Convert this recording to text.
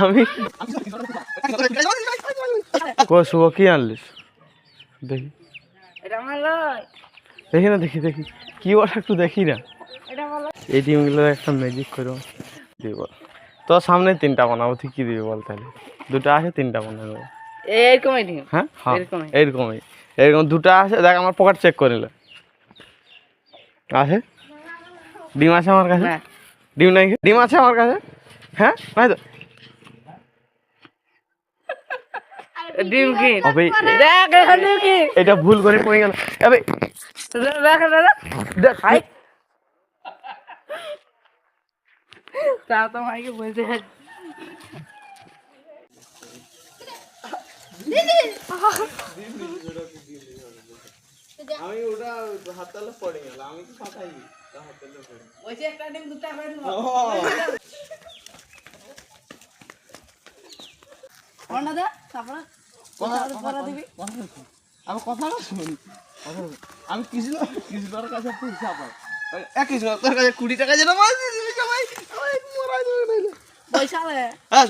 আমি কো শুভ কি আনলিস? দেখি। দেখি না দেখি দেখি। কি ওটা একটু দেখি না। এই ডিমগুলো একটা ম্যাজিক করো। দিব। তোর সামনে তিনটা বানাবো তুই কি দিবি বল তাহলে? দুটো আছে তিনটা বানাবো। এরকমই হ্যাঁ? হ্যাঁ এরকমই। এইরকমই এরকম দুটো আছে দেখ আমার পকেট চেক করে নিলে আছে ডিম আছে আমার কাছে? ডিম নাই ডিম আছে আমার কাছে? হ্যাঁ? নাই তো? ডিম কি? দেখ এখন ডিম কি? এটা ভুল করে পড়ে গেল। আবে দেখ দাদা দেখ। হাই তা তো মাইকে বলতে আমি ওটা হাত তালে পড়ে গেল আমি তো পাঠাই ওই যে একটা ডিম দুটা করে নেব অন্য পরে দিবি। আমি কথা না শুন আমি কৃষ্ণ কৃষ্ণর কাছে পয়সা পাই এক কৃষ্ণ তোর কাছে কুড়ি টাকা যেন দিয়ে সবাই। পয়সা দে। হ্যাঁ